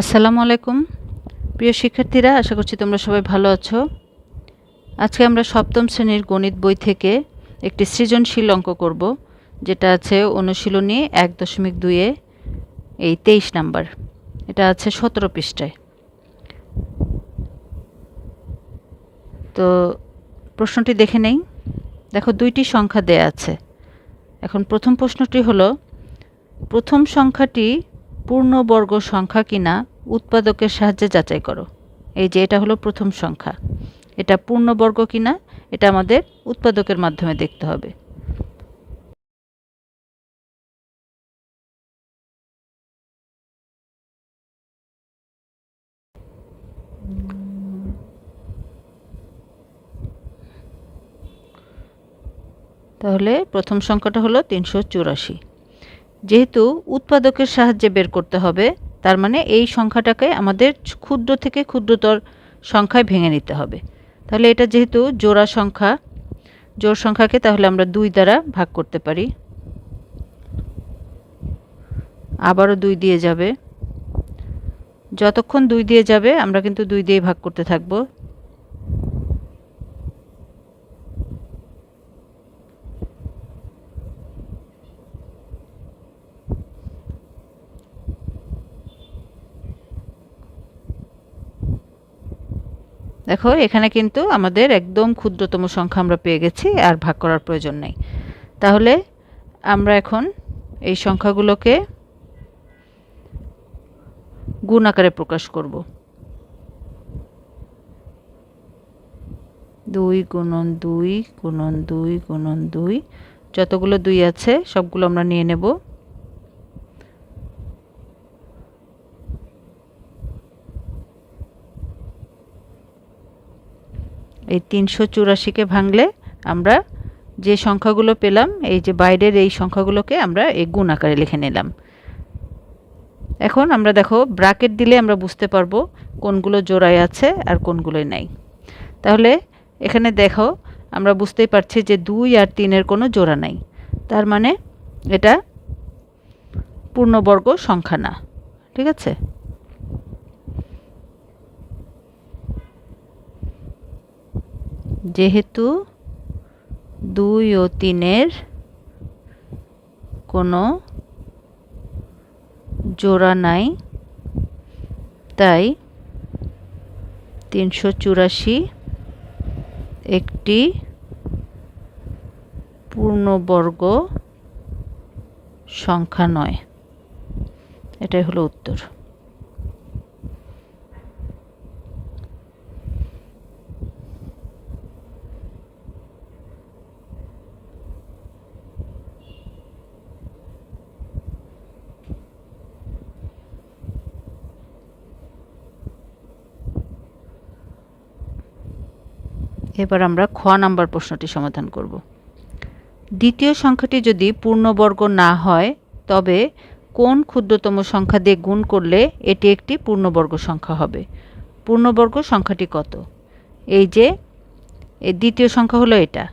আসসালামু আলাইকুম। প্রিয় শিক্ষার্থীরা, আশা করছি তোমরা সবাই ভালো আছো। আজকে আমরা সপ্তম শ্রেণির গণিত বই থেকে একটি সৃজনশীল অঙ্ক করব, যেটা আছে অনুশীলনী এক দশমিক দুইয়ে এই তেইশ নাম্বার। এটা আছে সতেরো পৃষ্ঠায়। তো প্রশ্নটি দেখে নেই। দেখো, দুইটি সংখ্যা দেয়া আছে। এখন প্রথম প্রশ্নটি হলো, প্রথম সংখ্যাটি পূর্ণবর্গ সংখ্যা কিনা উৎপাদকের সাহায্যে যাচাই করো। এই যে, এটা হলো প্রথম সংখ্যা। এটা পূর্ণবর্গ কিনা, এটা আমাদের উৎপাদকের মাধ্যমে দেখতে হবে। তাহলে প্রথম সংখ্যাটা হলো তিনশো চুরাশি। যেহেতু উৎপাদকের সাহায্যে বের করতে হবে, তার মানে এই সংখ্যাটাকে আমাদের ক্ষুদ্র থেকে ক্ষুদ্রতর সংখ্যায় ভেঙে নিতে হবে। তাহলে এটা যেহেতু জোড়া সংখ্যা, জোড় সংখ্যাকে তাহলে আমরা দুই দ্বারা ভাগ করতে পারি। আবারও দুই দিয়ে যাবে। যতক্ষণ দুই দিয়ে যাবে, আমরা কিন্তু দুই দিয়ে ভাগ করতে থাকব। দেখো, এখানে কিন্তু আমাদের একদম ক্ষুদ্রতম সংখ্যা আমরা পেয়ে গেছি আর ভাগ করার প্রয়োজন নেই। তাহলে আমরা এখন এই সংখ্যাগুলোকে গুণ আকারে প্রকাশ করব। দুই গুণন দুই গুণন দুই গুণন দুই, যতগুলো দুই আছে সবগুলো আমরা নিয়ে নেব। এই তিনশো চুরাশিকে ভাঙলে আমরা যে সংখ্যাগুলো পেলাম, এই যে বাইরের এই সংখ্যাগুলোকে আমরা এই গুণ আকারে লিখে নিলাম। এখন আমরা দেখো ব্রাকেট দিলে আমরা বুঝতে পারব কোনগুলো জোড়ায় আছে আর কোনগুলোই নাই। তাহলে এখানে দেখো, আমরা বুঝতেই পারছি যে দুই আর তিনের কোনো জোড়া নাই। তার মানে এটা পূর্ণবর্গ সংখ্যা না। ঠিক আছে? যেহেতু দুই ও তিনের কোনো জোড়া নাই, তাই তিনশো চুরাশি একটি পূর্ণবর্গ সংখ্যা নয়। এটাই হলো উত্তর। এবার আমরা খ নাম্বার প্রশ্নটি সমাধান করব। দ্বিতীয় সংখ্যাটি যদি পূর্ণবর্গ না হয়, তবে কোন ক্ষুদ্রতম সংখ্যা দিয়ে গুণ করলে এটি একটি পূর্ণবর্গ সংখ্যা হবে? পূর্ণবর্গ সংখ্যাটি কত? এই যে এই দ্বিতীয় সংখ্যা হলো এটা।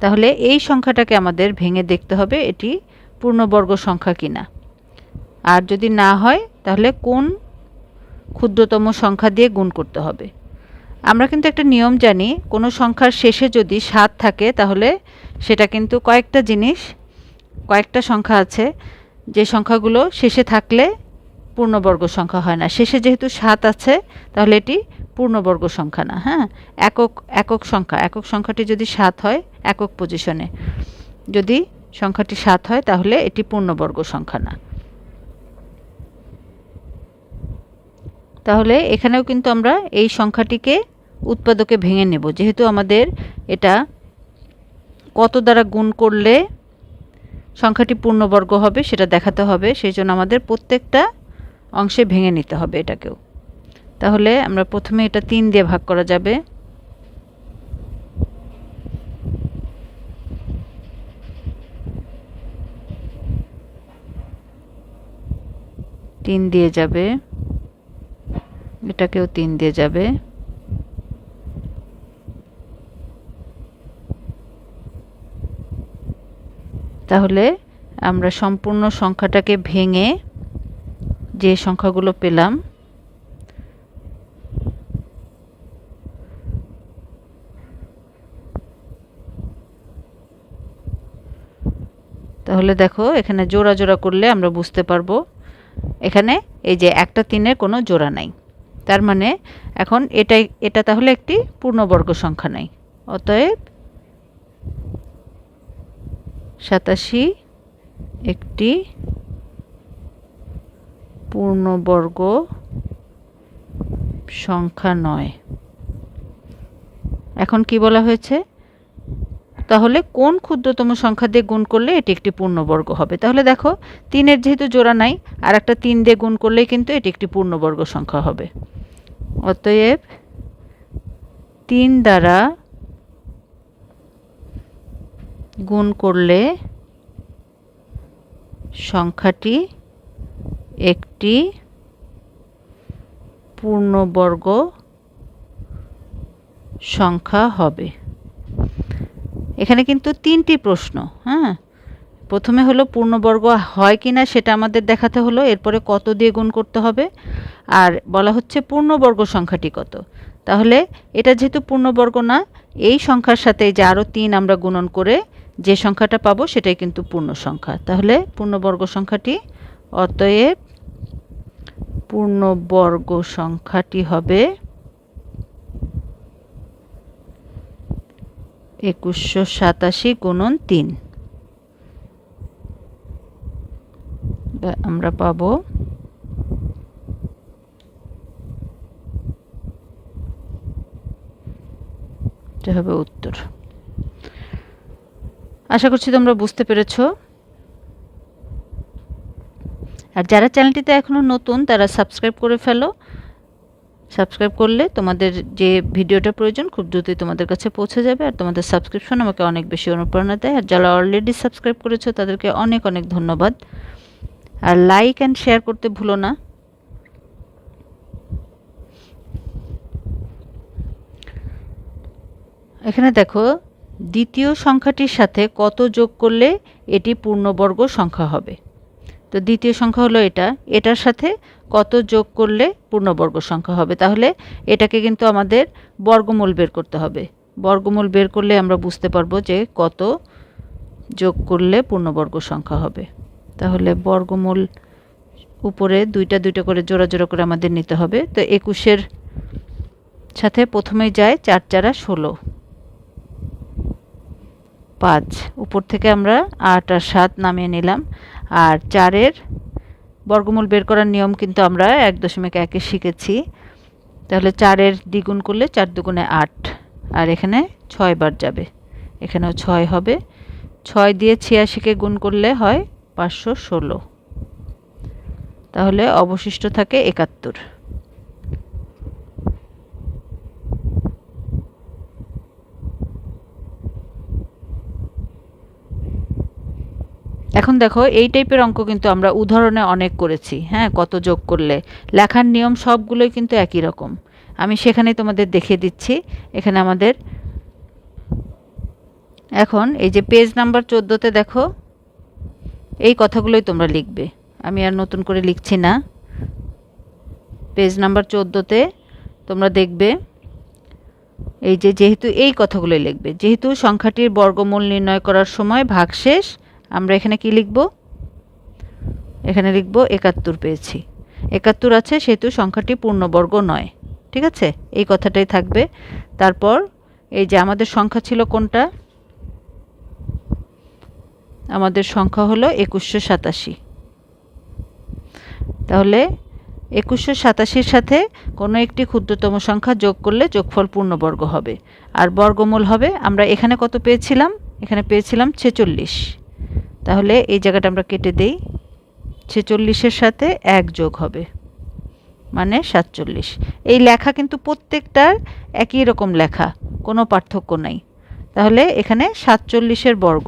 তাহলে এই সংখ্যাটাকে আমাদের ভেঙে দেখতে হবে এটি পূর্ণবর্গ সংখ্যা কিনা। আর যদি না হয়, তাহলে কোন ক্ষুদ্রতম সংখ্যা দিয়ে গুণ করতে হবে? আমরা কিন্তু একটা নিয়ম জানি, কোনো সংখ্যার শেষে যদি সাত থাকে তাহলে সেটা কিন্তু কয়েকটা জিনিস, কয়েকটা সংখ্যা আছে। যে সংখ্যাগুলো শেষে থাকলে পূর্ণবর্গ সংখ্যা হয় না। শেষে যেহেতু সাত আছে, তাহলে এটি পূর্ণবর্গ সংখ্যা না হ্যাঁ? একক একক সংখ্যা, একক সংখ্যাটি যদি সাত হয়, একক পজিশনে যদি সংখ্যাটি সাত হয়, তাহলে এটি পূর্ণবর্গ সংখ্যা না। তাহলে এখানেও কিন্তু আমরা এই সংখ্যাটিকে উৎপাদকে ভেঙে নেব। যেহেতু আমাদের এটা কত দ্বারা গুণ করলে সংখ্যাটি পূর্ণবর্গ হবে সেটা দেখাতে হবে, সেই জন্য আমাদের প্রত্যেকটা অংশে ভেঙে নিতে হবে এটাকেও। তাহলে আমরা প্রথমে এটা তিন দিয়ে ভাগ করা যাবে। তিন দিয়ে যাবে। এটাকেও তিন দিয়ে যাবে। তাহলে আমরা সম্পূর্ণ সংখ্যাটাকে ভেঙে যে সংখ্যাগুলো পেলাম, তাহলে দেখো এখানে জোড়া জোড়া করলে আমরা বুঝতে পারব। এখানে এই যে একটা তিনের কোনো জোড়া নাই। তার মানে এখন এটাই, এটা তাহলে একটি পূর্ণবর্গ সংখ্যা নাই। অতএব সাতাশি, একটি পূর্ণবর্গ, সংখ্যা নয়। এখন কি বলা হয়েছে? তাহলে কোন ক্ষুদ্রতম সংখ্যা দিয়ে গুণ করলে এটি একটি পূর্ণবর্গ হবে? তাহলে দেখো, তিনের যেহেতু জোড়া নাই, আর একটা তিন দিয়ে গুণ করলেই কিন্তু এটি একটি পূর্ণবর্গ সংখ্যা হবে। অতএব তিন দ্বারা গুণ করলে সংখ্যাটি একটি পূর্ণবর্গ সংখ্যা হবে। এখানে কিন্তু তিনটি প্রশ্ন হ্যাঁ? প্রথমে হলো পূর্ণবর্গ হয় কি না সেটা আমাদের দেখাতে হলো, এরপরে কত দিয়ে গুণ করতে হবে, আর বলা হচ্ছে পূর্ণবর্গ সংখ্যাটি কত। তাহলে এটা যেহেতু পূর্ণবর্গ না, এই সংখ্যার সাথে যে আরও তিন আমরা গুণন করে যে সংখ্যাটা পাবো সেটাই কিন্তু পূর্ণ সংখ্যা। তাহলে পূর্ণবর্গ সংখ্যাটি, অতএব পূর্ণবর্গ সংখ্যাটি হবে একুশশো সাতাশি গুণন তিন। আমরা পাবো এটা হবে উত্তর। আশা করছি তোমরা বুঝতে পেরেছ। আর যারা চ্যানেলটিতে এখনও নতুন, তারা সাবস্ক্রাইব করে ফেলো। সাবস্ক্রাইব করলে তোমাদের যে ভিডিওটা প্রয়োজন, খুব দ্রুতই তোমাদের কাছে পৌঁছে যাবে আর তোমাদের সাবস্ক্রিপশন আমাকে অনেক বেশি অনুপ্রেরণা দেয়। আর যারা অলরেডি সাবস্ক্রাইব করেছ, তাদেরকে অনেক অনেক ধন্যবাদ। আর লাইক অ্যান্ড শেয়ার করতে ভুলো না। এখানে দেখো দ্বিতীয় সংখ্যাটির সাথে কত যোগ করলে এটি পূর্ণবর্গ সংখ্যা হবে? তো দ্বিতীয় সংখ্যা হলো এটা। এটার সাথে কত যোগ করলে পূর্ণবর্গ সংখ্যা হবে? তাহলে এটাকে কিন্তু আমাদের বর্গমূল বের করতে হবে। বর্গমূল বের করলে আমরা বুঝতে পারব যে কত যোগ করলে পূর্ণবর্গ সংখ্যা হবে। তাহলে বর্গমূল উপরে দুইটা দুইটা করে জোড়া জোড়া করে আমাদের নিতে হবে। তো একুশের সাথে প্রথমেই যায় চার চারা ষোলো। পাঁচ। উপর থেকে আমরা আট আর সাত নামিয়ে নিলাম। আর চারের বর্গমূল বের করার নিয়ম কিন্তু আমরা এক দশমিক একে শিখেছি। তাহলে চারের দ্বিগুণ করলে চার দুগুণে আট। আর এখানে ছয় বার যাবে। এখানেও ছয় হবে। ছয় দিয়ে ছিয়াশিকে গুণ করলে হয় পাঁচশো ষোলো। তাহলে অবশিষ্ট থাকে একাত্তর এখন দেখো, এই টাইপের অঙ্ক কিন্তু আমরা উদাহরণে অনেক করেছি। হ্যাঁ কত যোগ করলে? লেখার নিয়ম সবগুলোই কিন্তু একই রকম। আমি সেখানে তোমাদের দেখিয়ে দিচ্ছি। এখানে আমাদের এখন এই যে পেজ নাম্বার চোদ্দোতে দেখো, এই কথাগুলোই তোমরা লিখবে। আমি আর নতুন করে লিখছি না। পেজ নাম্বার চোদ্দোতে তোমরা দেখবে, এই যে যেহেতু এই কথাগুলোই লিখবে, যেহেতু সংখ্যাটির বর্গমূল নির্ণয় করার সময় ভাগশেষ আমরা এখানে কি লিখব? এখানে লিখব একাত্তর পেয়েছি। একাত্তর আছে সেহেতু সংখ্যাটি পূর্ণবর্গ নয়, ঠিক আছে? এই কথাটাই থাকবে। তারপর এই যে আমাদের সংখ্যা ছিল কোনটা? আমাদের সংখ্যা হলো একুশশো সাতাশি। তাহলে একুশশো সাতাশির সাথে কোনো একটি ক্ষুদ্রতম সংখ্যা যোগ করলে যোগফল পূর্ণবর্গ হবে। আর বর্গমূল হবে, আমরা এখানে কত পেয়েছিলাম? এখানে পেয়েছিলাম ছেচল্লিশ। তাহলে এই জায়গাটা আমরা কেটে দেই। ছেচল্লিশের সাথে এক যোগ হবে মানে সাতচল্লিশ। এই লেখা কিন্তু প্রত্যেকটার একই রকম লেখা, কোনো পার্থক্য নাই। তাহলে এখানে সাতচল্লিশের বর্গ,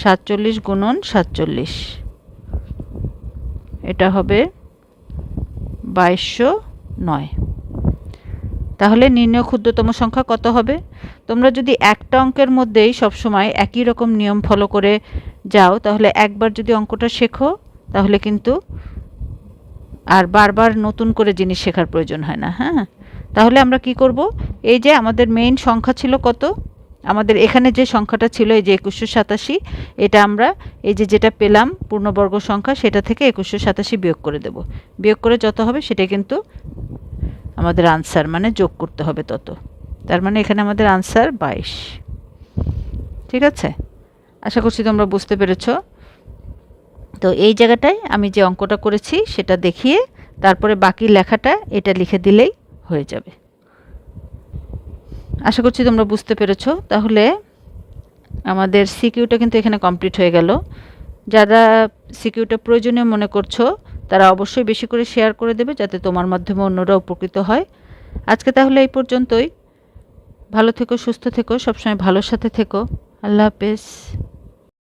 সাতচল্লিশ গুণন সাতচল্লিশ, এটা হবে বাইশশো নয়। তাহলে নির্ণয় ক্ষুদ্রতম সংখ্যা কত হবে? তোমরা যদি একটা অঙ্কের মধ্যেই সবসময় একই রকম নিয়ম ফলো করে যাও, তাহলে একবার যদি অঙ্কটা শেখো, তাহলে কিন্তু আর বারবার নতুন করে জিনিস শেখার প্রয়োজন হয় না হ্যাঁ? তাহলে আমরা কি করব? এই যে আমাদের মেইন সংখ্যা ছিল কত? আমাদের এখানে যে সংখ্যাটা ছিল, এই যে একুশশো সাতাশি, এটা আমরা এই যে যেটা পেলাম পূর্ণবর্গ সংখ্যা, সেটা থেকে একুশশো সাতাশি বিয়োগ করে দেব। বিয়োগ করে যত হবে সেটা কিন্তু আমাদের আনসার মানে যোগ করতে হবে তত। তার মানে এখানে আমাদের আনসার বাইশ। ঠিক আছে? আশা করছি তোমরা বুঝতে পেরেছ। তো এই জায়গাটায় আমি যে অঙ্কটা করেছি সেটা দেখিয়ে তারপরে বাকি লেখাটা এটা লিখে দিলেই হয়ে যাবে। আশা করছি তোমরা বুঝতে পেরেছ। তাহলে আমাদের সিকিউটা কিন্তু এখানে কমপ্লিট হয়ে গেল। যারা সিকিউটা প্রয়োজনীয় মনে করছ তারা অবশ্যই বেশি করে শেয়ার করে দেবে যাতে তোমার মাধ্যমে অন্যরা উপকৃত হয়। আজকে তাহলে এই পর্যন্তই। ভালো থেকো, সুস্থ থেকো, সবসময় ভালোর সাথে থেকো। আল্লাহ হাফেজ।